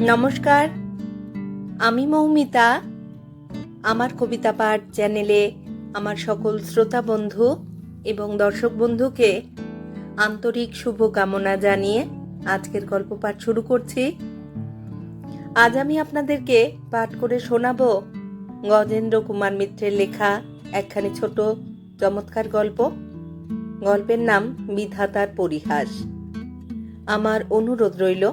নমস্কার। আমি মৌমিতা। আমার কবিতা পাঠ চ্যানেলে আমার সকল শ্রোতা বন্ধু এবং দর্শক বন্ধুকে আন্তরিক শুভকামনা জানিয়ে আজকের গল্প পাঠ শুরু করছি। আজ আমি আপনাদেরকে পাঠ করে শোনাবো গজেন্দ্র কুমার মিত্রের লেখা একখানি ছোট চমৎকার গল্প। গল্পের নাম বিধাতার পরিহাস। আমার অনুরোধ রইল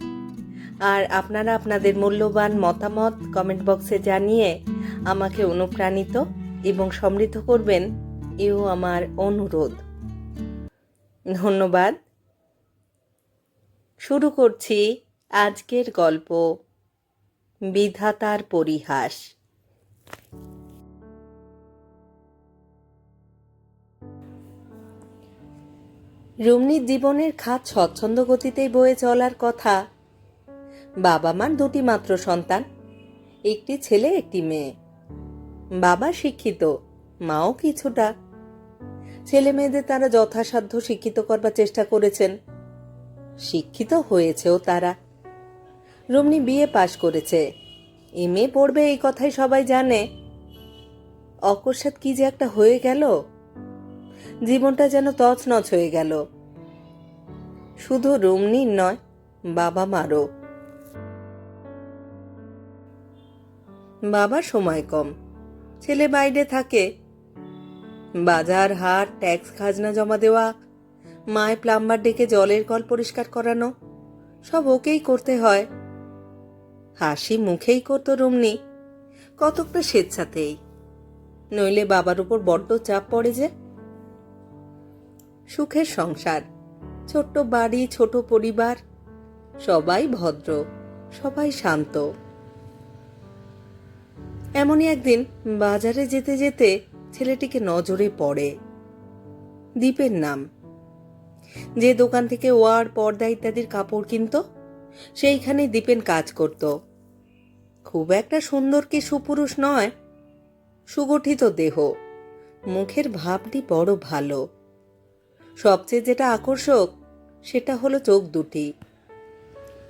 আর আপনারা আপনাদের মূল্যবান মতামত কমেন্ট বক্সে জানিয়ে আমাকে অনুপ্রাণিত এবং সমৃদ্ধ করবেন, এও আমার অনুরোধ। ধন্যবাদ। শুরু করছি আজকের গল্প, বিধাতার পরিহাস। রুমনির জীবনের খাত স্বচ্ছন্দ গতিতেই বয়ে চলার কথা বাবা মার দুটি মাত্র সন্তান। একটি ছেলে, একটি মেয়ে। বাবা শিক্ষিত, মাও কিছুটা। ছেলে মেয়েদের তারা যথাসাধ্য শিক্ষিত করবার চেষ্টা করেছেন। শিক্ষিত হয়েছেও তারা। রুমনি বিয়ে পাশ করেছে। এম এ পড়বে, এই কথাই সবাই জানে। অকস্মাৎ কি যে একটা হয়ে গেল? জীবনটা যেন তছনছ হয়ে গেল। শুধু রুমনির নয় বাবা মারও বাবার সময় কম। ছেলে বাইরে থাকে। বাজার, হাট, ট্যাক্স, খাজনা জমা দেওয়া, মায় প্লাম্বার ডেকে জলের কল পরিষ্কার করানো, সব ওকেই করতে হয়। হাসি মুখেই করতো রুমনি। কতকটা স্বেচ্ছাতেই। নইলে বাবার উপর বড্ড চাপ পড়ে যে। সুখের সংসার। ছোট্ট বাড়ি, ছোট পরিবার। সবাই ভদ্র, সবাই শান্ত। এমনই একদিন বাজারে যেতে যেতে ছেলেটিকে নজরে পড়ে। দ্বীপের নাম। যে দোকান থেকে ওয়ার, পর্দা ইত্যাদির কাপড় কিনত সেইখানে দীপেন কাজ করত। খুব একটা সুন্দর কি সুপুরুষ নয়। সুগঠিত দেহ। মুখের ভাবটি বড় ভালো। সবচেয়ে যেটা আকর্ষক, সেটা হলো চোখ দুটি।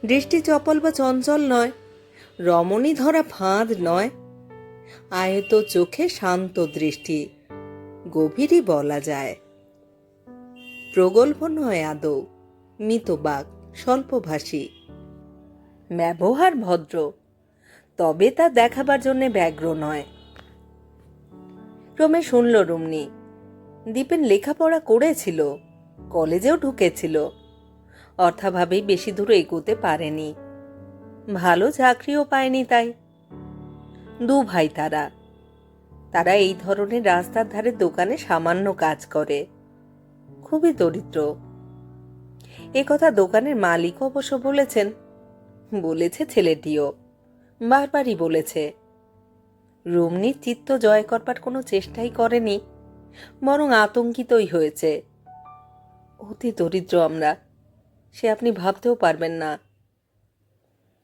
দৃষ্টি চপল বা চঞ্চল নয়, রমণী ধরা ফাঁদ নয় আয়ত চোখে শান্ত দৃষ্টি। গভীরই বলা যায়। প্রগল্ভ নয় আদৌ। মিতবাক স্বল্পভাষী। ব্যবহার ভদ্র। তবে তা দেখাবার জন্যে ব্যগ্র নয়। ক্রমে শুনল রুমনি দীপেন লেখাপড়া করেছিল, কলেজেও ঢুকেছিল। অর্থাভাবেই বেশি দূর এগোতে পারেনি। ভালো চাকরিও পায়নি তাই। দু ভাই তারা। তারা এই ধরনের রাস্তার ধারে দোকানে সামান্য কাজ করে। খুবই দরিদ্র। এ কথা দোকানের মালিক অবশ্য বলেছেন। বলেছে ছেলেটিও। বারবারই বলেছে। রুমনির চিত্ত জয় করবার কোনো চেষ্টাই করেনি, বরং আতঙ্কিতই হয়েছে। অতি দরিদ্র আমরা, সে আপনি ভাবতেও পারবেন না।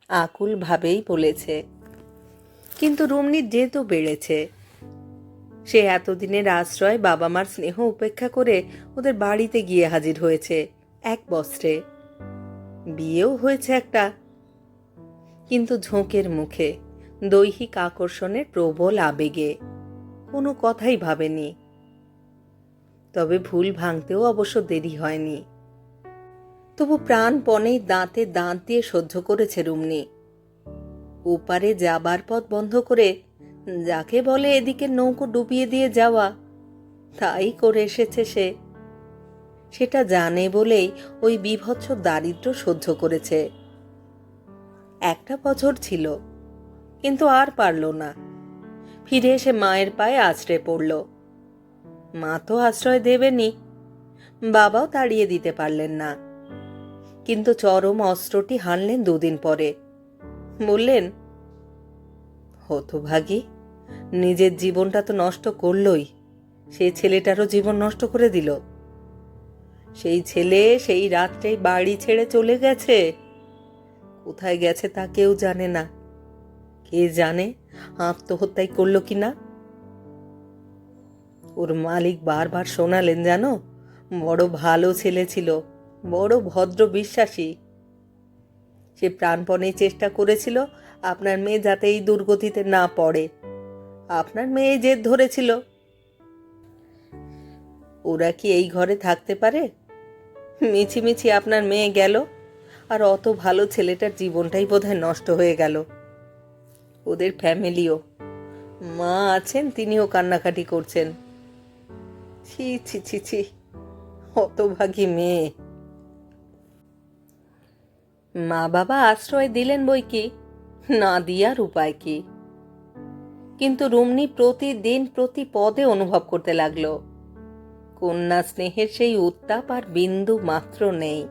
আকুল ভাবেই বলেছে। কিন্তু রুমনির জেদও বেড়েছে, সে এতদিনের আশ্রয় বাবা মার স্নেহ উপেক্ষা করে ওদের বাড়িতে গিয়ে হাজির হয়েছে, এক বস্ত্রে। বিয়েও হয়েছে একটা, কিন্তু ঝোঁকের মুখে, দৈহিক আকর্ষণের প্রবল আবেগে। কোনো কথাই ভাবেনি। তবে ভুল ভাঙতেও অবশ্য দেরি হয়নি। তবু প্রাণপণেই দাঁতে দাঁত দিয়ে সহ্য করেছে রুমনি। ওপারে যাবার পথ বন্ধ করে যাকে বলে এদিকে নৌকো ডুবিয়ে দিয়ে যাওয়া, তাই করে এসেছে সে। সেটা জানে বলেই ওই বিভৎস দারিদ্র সহ্য করেছে। একটা বছর ছিল, কিন্তু আর পারল না। ফিরে এসে মায়ের পায়ে আছড়ে পড়ল। মা তো আশ্রয় দেবেনি বাবাও তাড়িয়ে দিতে পারলেন না। কিন্তু চরম অস্ত্রটি হানলেন দুদিন পরে। বললেন, হতভাগী, নিজের জীবনটা তো নষ্ট করলই। সেই ছেলেটারও জীবন নষ্ট করে দিল। সেই ছেলে সেই রাত্রেই বাড়ি ছেড়ে চলে গেছে। কোথায় গেছে তা কেউ জানে না। কে জানে আত্মহত্যাই করল কি না? ওর মালিক বারবার শোনালেন, জানো, বড় ভালো ছেলে ছিল, বড় ভদ্র বিশ্বাসী। সে প্রাণপণে চেষ্টা করেছিল আপনার মেয়ে যাতে এই দুর্গতিতে না পড়ে। আপনার মেয়ে জেদ ধরেছিল। ওরা কি এই ঘরে থাকতে পারে? মিছিমিছি আপনার মেয়ে গেল, আর অত ভালো ছেলেটার জীবনটাই বোধহয় নষ্ট হয়ে গেল। ওদের ফ্যামিলিও। মা আছেন, তিনিও কান্নাকাটি করছেন। ছি ছি ছি ছি। হতভাগী মেয়ে। মা বাবা আশ্রয় দিলেন বই কি? না দিয়ার উপায় কি? কিন্তু রুমনি প্রতিদিন প্রতি পদে অনুভব করতে লাগল। কন্যা স্নেহের সেই উত্তাপ আর বিন্দু মাত্র নেই।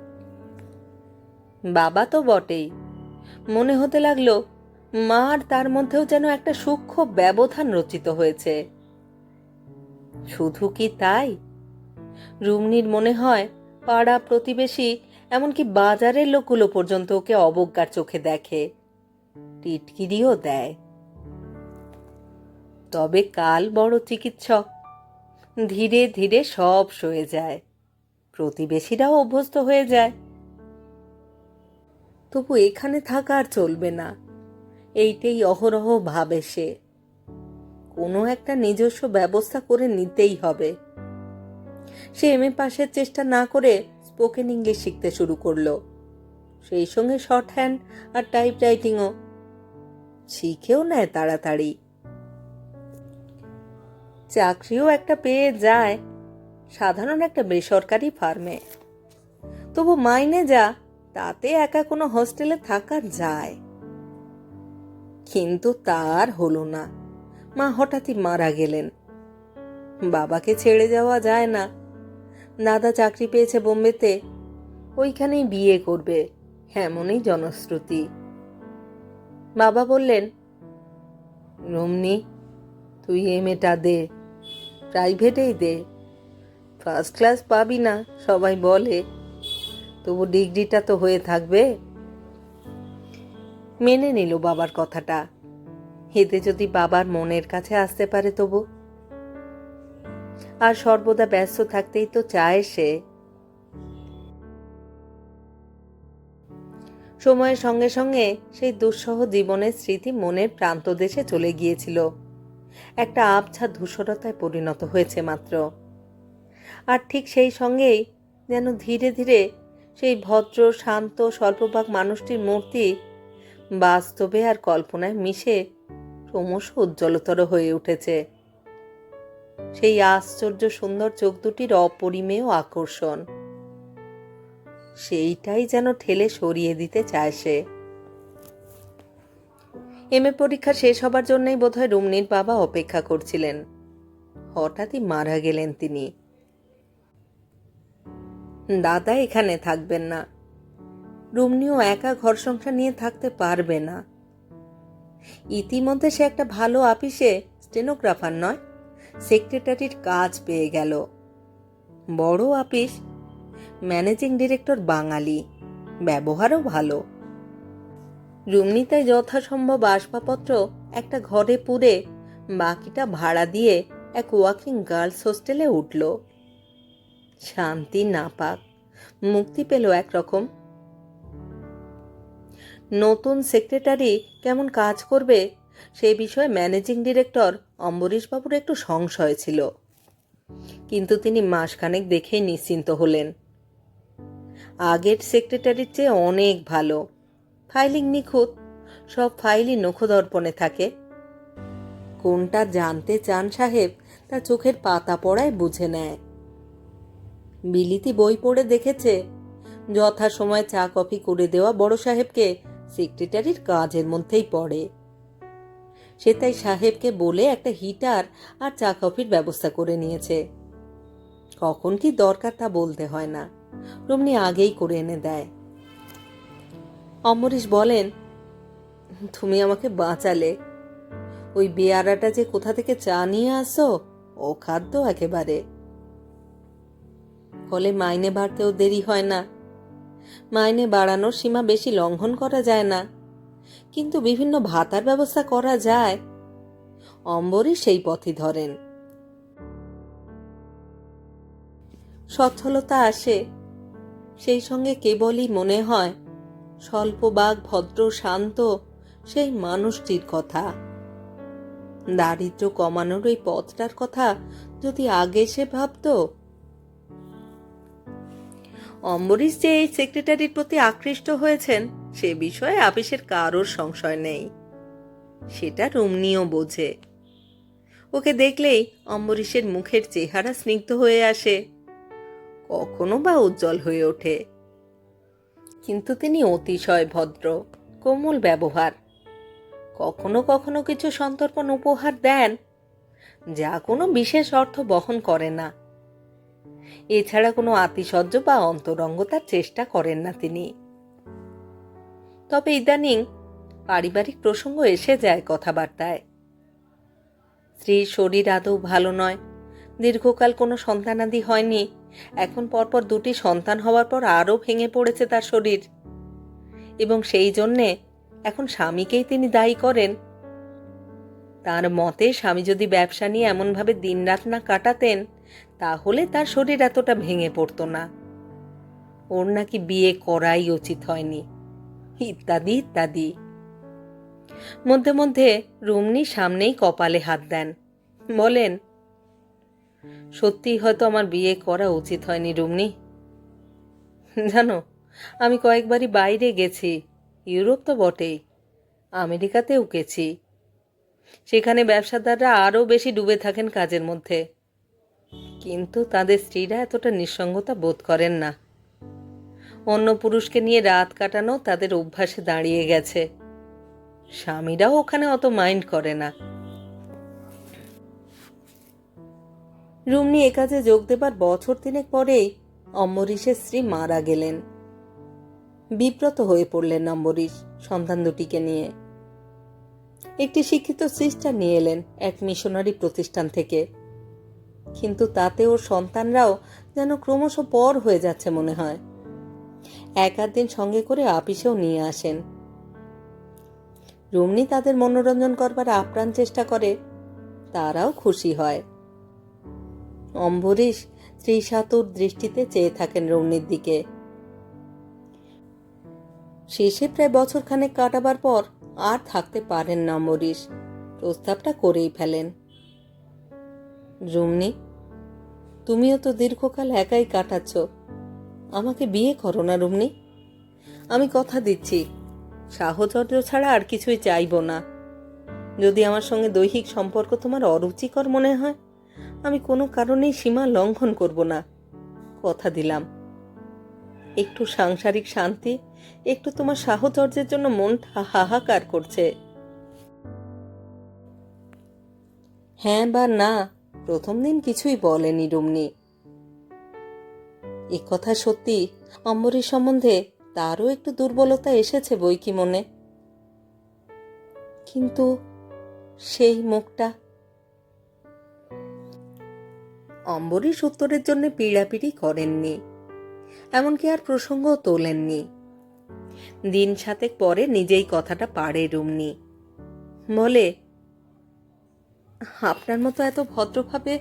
বাবা তো বটেই। মনে হতে লাগল, মা আর তার মধ্যেও যেন একটা সূক্ষ্ম ব্যবধান রচিত হয়েছে। শুধু কি তাই? রুমনির মনে হয়, পাড়া প্রতিবেশী এমনকি বাজারের লোকগুলো পর্যন্ত ওকে অবজ্ঞার চোখে দেখে। টিটকিরিও দেয়। তবে কাল বড় চিকিৎসক। ধীরে ধীরে সব সয়ে যায়। প্রতিবেশীরাও অভ্যস্ত হয়ে যায়। তবু এখানে থাকা আর চলবে না। এইটাই অহরহ ভাবে সে। কোনো একটা নিজস্ব ব্যবস্থা করে নিতেই হবে। সে এম এ পাশের চেষ্টা না করে স্পোকেন ইংলিশ শিখতে শুরু করল। সেই সঙ্গে শর্ট হ্যান্ড আর টাইপ রাইটিংও শিখেও নেয় তাড়াতাড়ি। চাকরিও একটা পেয়ে যায়। সাধারণ একটা বেসরকারি ফার্মে। তবু মাইনে যা, তাতে একা কোনো হোস্টেলে থাকা যায়। কিন্তু তার হলো না। মা হঠাৎই মারা গেলেন। বাবাকে ছেড়ে যাওয়া যায় না। দাদা চাকরি পেয়েছে বোম্বেতে, ওইখানেই বিয়ে করবে এমনই জনশ্রুতি। বাবা বললেন রমনি তুই এম এটা দে, প্রাইভেটেই দে। ফার্স্ট ক্লাস পাবি না, সবাই বলে। তবু ডিগ্রিটা তো হয়ে থাকবে। মেনে নিল বাবার কথাটা। এতে যদি বাবার মনের কাছে আসতে পারে তবু। আর সর্বদা ব্যস্ত থাকতেই তো চায় সে। সময়ের সঙ্গে সঙ্গে সেই দুঃসহ জীবনের স্মৃতি মনের প্রান্তদেশে চলে গিয়েছিল। একটা আবছা ধূসরতায় পরিণত হয়েছে মাত্র। আর ঠিক সেই সঙ্গেই যেন ধীরে ধীরে সেই ভদ্র, শান্ত, স্বল্পভাগ মানুষটির মূর্তি বাস্তবে আর কল্পনায় মিশে ক্রমশ উজ্জ্বলতর হয়ে উঠেছে। সেই আশ্চর্য সুন্দর চোখ দুটির অপরিমেয় আকর্ষণ। সেইটাই যেন ঠেলে সরিয়ে দিতে চায় সে। এম এ পরীক্ষা শেষ হবার জন্যই বোধহয় রুমনির বাবা অপেক্ষা করছিলেন। হঠাৎই মারা গেলেন তিনি। দাদা এখানে থাকবেন না। রুমনিও একা ঘর সংসার নিয়ে থাকতে পারবে না। ইতিমধ্যে সে একটা ভালো আপিসে স্টেনোগ্রাফার নয়? সেক্রেটারির কাজ পেয়ে গেল। বড় আপিস, ম্যানেজিং ডিরেক্টর বাঙালি, ব্যবহারও ভালো। রুমনি তাই যথাসম্ভব আসবাবপত্র একটা ঘরে পুরে বাকিটা ভাড়া দিয়ে এক ওয়াকিং গার্লস হোস্টেলে উঠল। শান্তি না পাক মুক্তি পেল একরকম। নতুন সেক্রেটারি কেমন কাজ করবে সেই বিষয়ে ম্যানেজিং ডিরেক্টর অম্বরীশবাবুর একটু সংশয় ছিল। কিন্তু তিনি মাসখানেক দেখেই নিশ্চিন্ত হলেন। আগের সেক্রেটারির চেয়ে অনেক ভালো। ফাইলিং নিখুঁত, সব ফাইলই নখদর্পণে থাকে। কোনটা জানতে চান সাহেব, তা চোখের পাতা পড়ায় বুঝে নেয়। বিলিতি বই পড়ে দেখেছে, যথাসময় চা কফি করে দেওয়া বড় সাহেবকে সেক্রেটারির কাজের মধ্যেই পড়ে। সে তাই সাহেবকে বলে একটা হিটার আর চা কফির ব্যবস্থা করে নিয়েছে। কখন কি দরকার তা বলতে হয় না। রমনি আগেই করে এনে দেয়। অম্বরীশ বলেন, তুমি আমাকে বাঁচালে। ওই বেয়ারাটা যে কোথা থেকে চা নিয়ে আসো, ও খাদ্য একেবারে। ফলে মাইনে বাড়তেও দেরি হয় না। মাইনে বাড়ানোর সীমা বেশি লঙ্ঘন করা যায় না। কিন্তু বিভিন্ন ভাতার ব্যবস্থা করা যায়। অম্বরই সেই পথই ধরেন। সচ্ছলতা আসে। সেই সঙ্গে কেবলই মনে হয় স্বল্পবাগ ভদ্র, শান্ত, সেই মানুষটির কথা। দারিদ্র কমানোর ওই পথটার কথা যদি আগে সে ভাবতো। অম্বরীশ যে এই সেক্রেটারির প্রতি আকৃষ্ট হয়েছেন সে বিষয়ে আপিসের কারোর সংশয় নেই। সেটা রুমনিও বোঝে। ওকে দেখলেই অম্বরীশের মুখের চেহারা স্নিগ্ধ হয়ে আসে। কখনো বা উজ্জ্বল হয়ে ওঠে। কিন্তু তিনি অতিশয় ভদ্র, কোমল ব্যবহার। কখনো কখনো কিছু সন্তর্পণ উপহার দেন, যা কোনো বিশেষ অর্থ বহন করে না। এছাড়া কোনো আতিশয্য বা অন্তরঙ্গতার চেষ্টা করেন না তিনি। তবে ইদানিং পারিবারিক প্রসঙ্গ এসে যায় কথাবার্তায়। স্ত্রীর শরীর আদৌ ভালো নয়। দীর্ঘকাল কোনো সন্তানাদি হয়নি। এখন পরপর দুটি সন্তান হওয়ার পর আরও ভেঙে পড়েছে তার শরীর। এবং সেই জন্যে এখন স্বামীকেই তিনি দায়ী করেন। তার মতে স্বামী যদি ব্যবসা নিয়ে এমনভাবে দিনরাত না কাটাতেন, তাহলে তার শরীর এতটা ভেঙে পড়তো না। ওর নাকি বিয়ে করাই উচিত হয়নি। ইত্যাদি ইত্যাদি। মধ্যে মধ্যে রুমনি সামনেই কপালে হাত দেন। বলেন সত্যি হয়তো আমার বিয়ে করা উচিত হয়নি রুমনি জানো, আমি কয়েকবারই বাইরে গেছি। ইউরোপ তো বটেই, আমেরিকাতেও গেছি। সেখানে ব্যবসাদাররা আরও বেশি ডুবে থাকেন কাজের মধ্যে। কিন্তু তাদের স্ত্রীরা এতটা নিঃসঙ্গতা বোধ করেন না। অন্য পুরুষকে নিয়ে রাত কাটানো তাদের অভ্যাসে দাঁড়িয়ে গেছে। স্বামীরাও ওখানে অত মাইন্ড করে না। রুমনি একাজে যোগ দেবার বছর তিনেক পরেই অম্বরীশের স্ত্রী মারা গেলেন। বিব্রত হয়ে পড়লেন অম্বরীশ সন্তান দুটিকে নিয়ে। একটি শিক্ষিত সিস্টার নিয়ে এলেন এক মিশনারি প্রতিষ্ঠান থেকে। কিন্তু তাতে ওর সন্তানরাও যেন ক্রমশ পর হয়ে যাচ্ছে মনে হয়। এক আধ দিন সঙ্গে করে আপিসেও নিয়ে আসেন। রুমনি তাদের মনোরঞ্জন করবার আপ্রাণ চেষ্টা করে, তারাও খুশি হয়। অম্বরীশ ত্রিশাতুর দৃষ্টিতে চেয়ে থাকেন রমণীর দিকে। শেষে প্রায় বছর খানেক কাটাবার পর আর থাকতে পারেন না অম্বরীশ, প্রস্তাবটা করেই ফেলেন। রুমনি, তুমিও তো দীর্ঘকাল একাই কাটাচ্ছ আমাকে বিয়ে করো না রুমনি আমি কথা দিচ্ছি। সাহচর্য ছাড়া আর কিছুই চাইব না। যদি আমার সঙ্গে দৈহিক সম্পর্ক তোমার অরুচিকর মনে হয়, আমি কোনো কারণেই সীমা লঙ্ঘন করব না। কথা দিলাম। একটু সাংসারিক শান্তি, একটু তোমার সাহচর্যের জন্য মনটা হাহাকার করছে। হ্যাঁ বা না, প্রথম দিন কিছুই বলেনি রুমনি এ কথা সত্যি অম্বরীর সম্বন্ধে তারও একটু দুর্বলতা এসেছে বই কি মনে? কিন্তু সেই মুখটা? অম্বরীশ উত্তরের জন্য পিড়াপিড়ি করেননি, এমনকি আর প্রসঙ্গও তোলেননি। দিন সাতেক পরে নিজেই কথাটা পারে রুমনি। বলে, আপনার মতো এত ভদ্রভাবে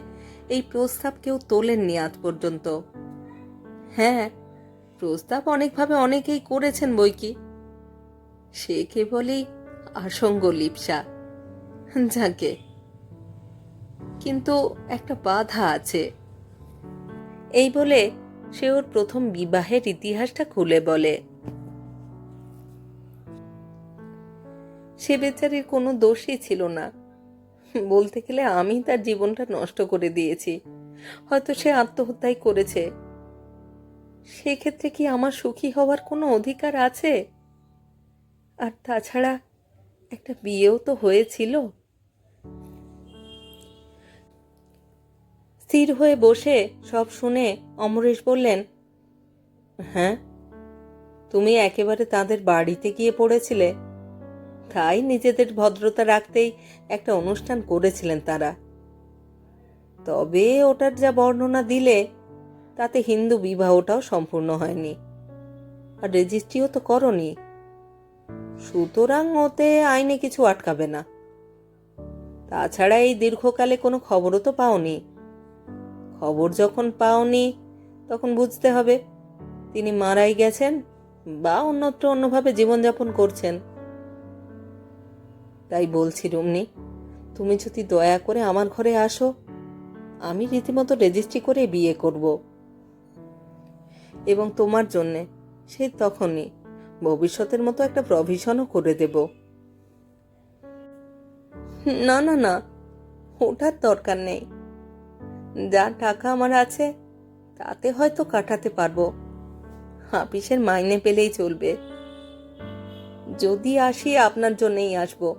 এই প্রস্তাব কেউ তোলেননি আজ পর্যন্ত। হ্যাঁ প্রস্তাব অনেকভাবে অনেকেই করেছেন বই কি সে কেবলই আসঙ্গ লিপসা। যাকে। কিন্তু একটা বাধা আছে। এই বলে সে ওর প্রথম বিবাহের ইতিহাসটা খুলে বলে। সে বেচারির কোনো দোষই ছিল না। বলতে গেলে আমি তার জীবনটা নষ্ট করে দিয়েছি। হয়তো সে আত্মহত্যাই করেছে। সেক্ষেত্রে কি আমার সুখী হওয়ার কোনো অধিকার আছে? আর তাছাড়া একটা বিয়েও তো হয়েছিল। স্থির হয়ে বসে সব শুনে অমরেশ বললেন হ্যাঁ তুমি একেবারে তাদের বাড়িতে গিয়ে পড়েছিলে। তাই নিজেদের ভদ্রতা রাখতেই একটা অনুষ্ঠান করেছিলেন তারা। তবে ওটার যা বর্ণনা দিলে তাতে হিন্দু বিবাহটাও সম্পূর্ণ হয়নি। আর রেজিস্ট্রিও তো করনি। সুতরাং ওতে আইনে কিছু আটকাবে না। তাছাড়া এই দীর্ঘকালে কোনো খবরও তো পাওনি। খবর যখন পাওনি, তখন বুঝতে হবে, তিনি মারাই গেছেন বা অন্যত্র অন্যভাবে জীবনযাপন করছেন। তাই বলছি রুমনি তুমি যদি দয়া করে আমার ঘরে আসো, আমি রীতিমতো রেজিস্ট্রি করে বিয়ে করব। এবং তোমার জন্যে সেই তখনই ভবিষ্যতের মতো একটা প্রভিশনও করে দেব। না না না ওটার দরকার নেই। যা টাকা আমার আছে, তাতে হয়তো কাটাতে পারব। হাফিসের মাইনে পেলেই চলবে। যদি আসি, আপনার জন্যই আসব।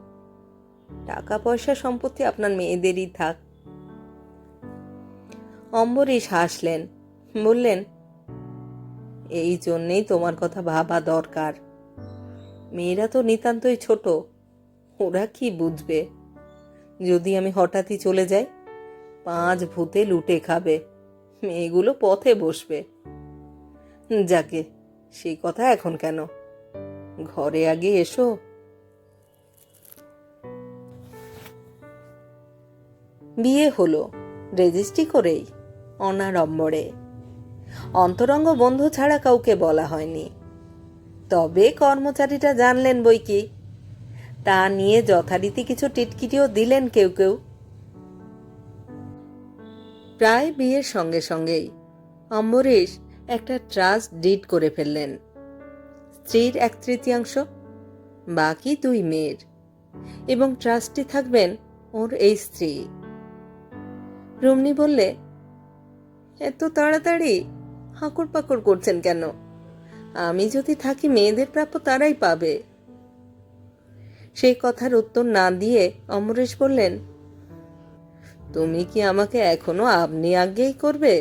টাকা পয়সা সম্পত্তি আপনার মেয়েদেরই থাক। অম্বরীশ হাসলেন, বললেন এই জন্যেই তোমার কথা ভাবা দরকার। মেয়েরা তো নিতান্তই ছোট, ওরা কি বুঝবে? যদি আমি হঠাৎই চলে যাই, পাঁচ ভূতে লুটে খাবে, মেয়েগুলো পথে বসবে। যাকে, সেই কথা এখন কেন? ঘরে আগে এসো। বিয়ে হলো, রেজিস্ট্রি করেই, অনাড়ম্বরে। অন্তরঙ্গ বন্ধু ছাড়া কাউকে বলা হয়নি। তবে কর্মচারীরা জানলেন বই কি? তা নিয়ে যথারীতি কিছু টিটকিটিও দিলেন কেউ কেউ। প্রায় বিয়ের সঙ্গে সঙ্গেই অম্বরীশ একটা ট্রাস্ট ডিড করে ফেললেন। স্ত্রীর এক তৃতীয়াংশ, বাকি দুই মেয়ের। এবং ট্রাস্টে থাকবেন ওর এই স্ত্রী। রুমনি বললে এত তাড়াতাড়ি? হাঁকুর পাকুর করছেন কেন? আমি যদি থাকি, মেয়েদের প্রাপ্য তারাই পাবে। সেই কথার উত্তর না দিয়ে অমরেশ বললেন, তুমি কি আমাকে এখনও আপনি আগেই করবে?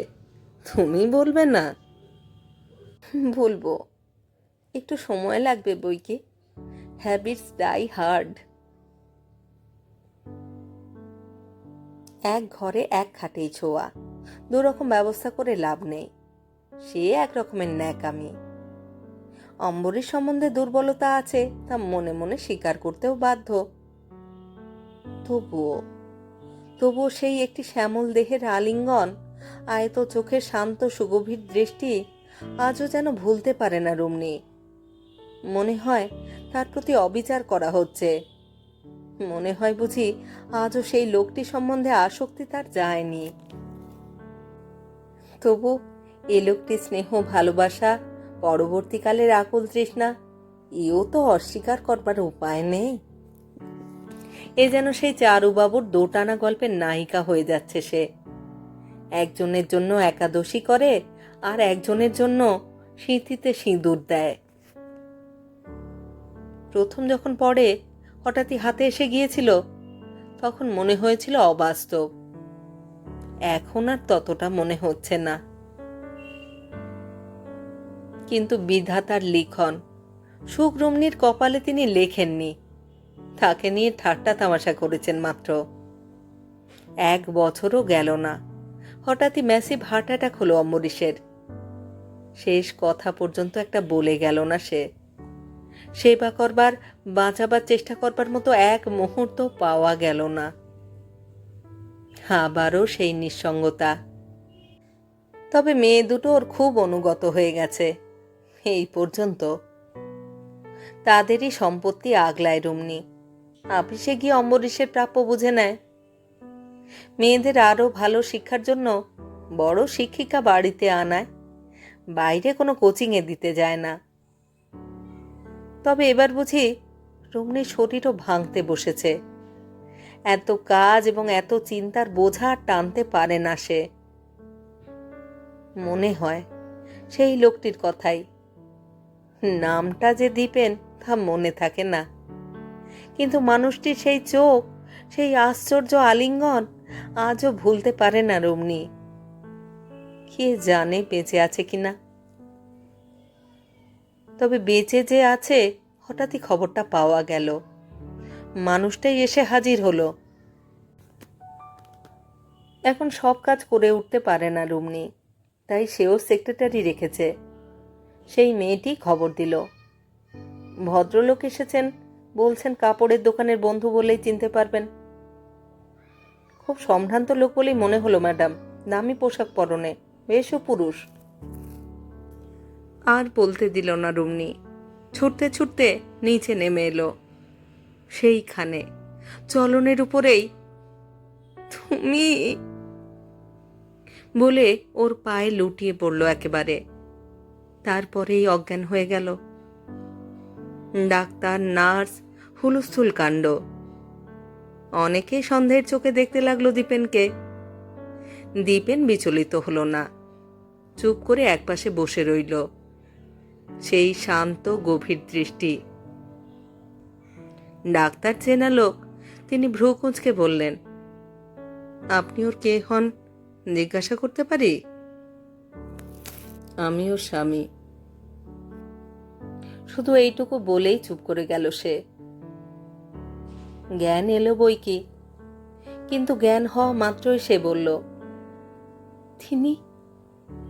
তুমি বলবে না? বলব। একটু সময় লাগবে বই কি হ্যাবিটস ডাই হার্ড এক ঘরে এক খাটেই ছোঁয়া। দু রকম ব্যবস্থা করে লাভ নেই। সে এক রকমের ন্যাকামি। অম্বরের সম্বন্ধে দুর্বলতা আছে তা মনে মনে স্বীকার করতেও বাধ্য। তবুও তবুও সেই একটি শ্যামল দেহের আলিঙ্গন, আয়ত চোখের শান্ত সুগভীর দৃষ্টি আজও যেন ভুলতে পারে না রুমনি মনে হয় তার প্রতি অবিচার করা হচ্ছে। মনে হয় বুঝি আজও সেই লোকটি সম্বন্ধে আসক্তি তার যায়নি। তবু এ লোকটি স্নেহ, ভালোবাসা, পরবর্তীকালের আকুল তৃষ্ণা এও তো অস্বীকার করবার উপায় নেই। এ যেন সেই চারুবাবুর দোটানা গল্পের নায়িকা হয়ে যাচ্ছে সে। একজনের জন্য একাদশী করে আর একজনের জন্য সিঁথিতে সিঁদুর দেয়। প্রথম যখন পড়ে হঠাৎই হাতে এসে গিয়েছিল। তখন মনে হয়েছিল অবাস্তব। এখন আর ততটা মনে হচ্ছে না। কিন্তু বিধাতার লিখন সুখরমণীর কপালে তিনি লেখেননি। তাকে নিয়ে ঠাট্টা তামাশা করেছেন মাত্র। এক বছরও গেল না। হঠাৎই ম্যাসিভ হার্ট অ্যাটাক হলো অম্বরীশের। শেষ কথা পর্যন্ত একটা বলে গেল না সে। সেবা করবার, বাঁচাবার চেষ্টা করবার মতো এক মুহূর্ত পাওয়া গেল না। আবারও সেই নিঃসঙ্গতা। তবে মেয়ে দুটো ওর খুব অনুগত হয়ে গেছে। এই পর্যন্ত। তাদেরই সম্পত্তি আগলায় রুমনি আপিসে গিয়ে অম্বরীশের প্রাপ্য বুঝে নেয়। মেয়েদের আরও ভালো শিক্ষার জন্য বড় শিক্ষিকা বাড়িতে আনায়। বাইরে কোনো কোচিংয়ে দিতে যায় না। তবে এবার বুঝি রুমনির শরীরও ভাঙতে বসেছে। এত কাজ এবং এত চিন্তার বোঝা টানতে পারে না সে। মনে হয় সেই লোকটির কথাই। নামটা যে দিবেন তা মনে থাকে না। কিন্তু মানুষটির সেই চোখ, সেই আশ্চর্য আলিঙ্গন আজও ভুলতে পারে না রমনি কে জানে বেঁচে আছে কিনা। তবে বেঁচে যে আছে, হঠাৎই খবরটা পাওয়া গেল। মানুষটাই এসে হাজির হলো। এখন সব কাজ করে উঠতে পারে না রুমনি, তাই সেও সেক্রেটারি রেখেছে। সেই মেয়েটি খবর দিল। ভদ্রলোক এসেছেন, বলছেন কাপড়ের দোকানের বন্ধু বলেই চিনতে পারবেন। খুব সম্ভ্রান্ত লোক বলেই মনে হলো ম্যাডাম দামি পোশাক পরনে বেশও পুরুষ। আর বলতে দিল না রুমনি। ছুটতে ছুটতে নিচে নেমে এলো। সেইখানে চলনের উপরেই তুমি বলে ওর পায়ে লুটিয়ে পড়ল একেবারে। তারপরেই অজ্ঞান হয়ে গেল। ডাক্তার, নার্স, হুলস্থুল কাণ্ড। অনেকে সন্দেহের চোখে দেখতে লাগল দীপেনকে। দীপেন বিচলিত হলো না। চুপ করে একপাশে বসে রইল। সেই শান্ত, গভীর দৃষ্টি। ডাক্তার চেনা লোক, তিনি ভ্রু কুঁচকে বললেন, আপনি ওর কে হন? জিজ্ঞাসা করতে পারি? আমি ওর স্বামী। শুধু এইটুকু বলেই চুপ করে গেল সে। জ্ঞান এলো বই কি? কিন্তু জ্ঞান হওয়া মাত্রই সে বলল, তিনি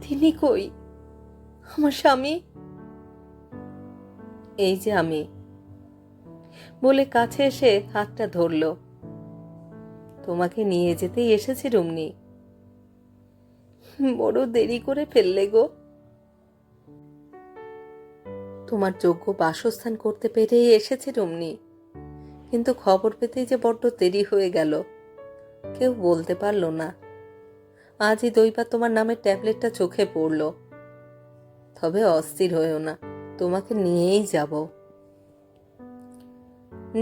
তিনি কই? আমার স্বামী? এই যে আমি। বলে কাছে এসে হাতটা ধরল। তোমাকে নিয়ে যেতেই এসেছি, রুমনি। বড় দেরি করে ফেললে গো। তোমার যোগ্য বাসস্থান করতে পেরেই এসেছে, রুমনি। কিন্তু খবর পেতেই যে বড্ড দেরি হয়ে গেল। কেউ বলতে পারল না। আজই দইবার তোমার নামের ট্যাবলেটটা চোখে পড়ল। তবে অস্থির হয়েও না। তোমাকে নিয়েই যাব।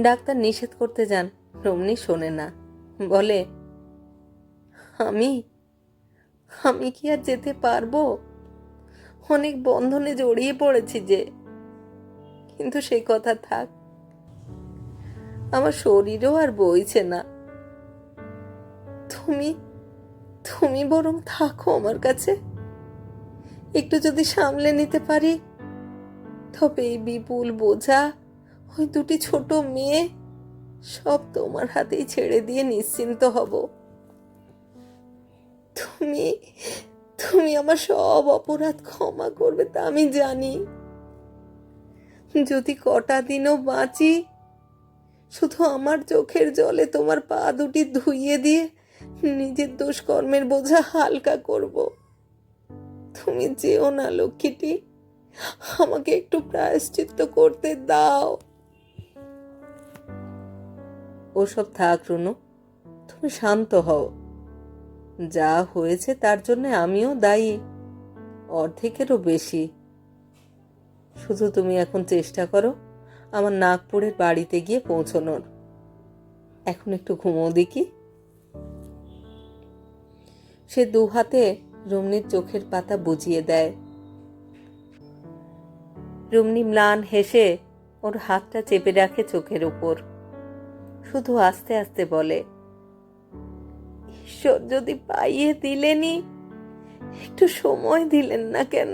ডাক্তার নিষেধ করতে যান রমনি শোনে না, বলে, আমি আমি কি আর যেতে পারব? অনেক বন্ধনে জড়িয়ে পড়েছি যে। কিন্তু সেই কথা থাক, আমার শরীরও আর বইছে না। তুমি তুমি বরং থাকো আমার কাছে। একটু যদি সামলে নিতে পারি তবে বিপুল বোঝা, ওই দুটি ছোট মেয়ে, সব তোমার হাতেই ছেড়ে দিয়ে নিশ্চিন্ত হব। তুমি তুমি আমার সব অপরাধ ক্ষমা করবে তা আমি জানি। যদি কটা দিনও বাঁচি, শুধু আমার চোখের জলে তোমার পা দুটি ধুইয়ে দিয়ে নিজের দুষ্কর্মের বোঝা হালকা করব। তুমি যেও না, লক্ষ্মীটি। আমাকে একটু প্রায়শ্চিত্ত করতে দাও। ওসব থাক, রুনু। তুমি শান্ত হও। যা হয়েছে তার জন্য আমিও দায়ী। অর্ধেকেরও বেশি। শুধু তুমি এখন চেষ্টা করো আমার নাগপুরের বাড়িতে গিয়ে পৌঁছনোর। এখন একটু ঘুমো দেখি। সে দু হাতে রমনির চোখের পাতা বুঝিয়ে দেয়। রুমনি ম্লান হেসে ওর হাতটা চেপে রাখে চোখের উপর শুধু আস্তে আস্তে বলে, ঈশ্বর যদি পাইয়ে দিলেনি, একটু সময় দিলেন না কেন?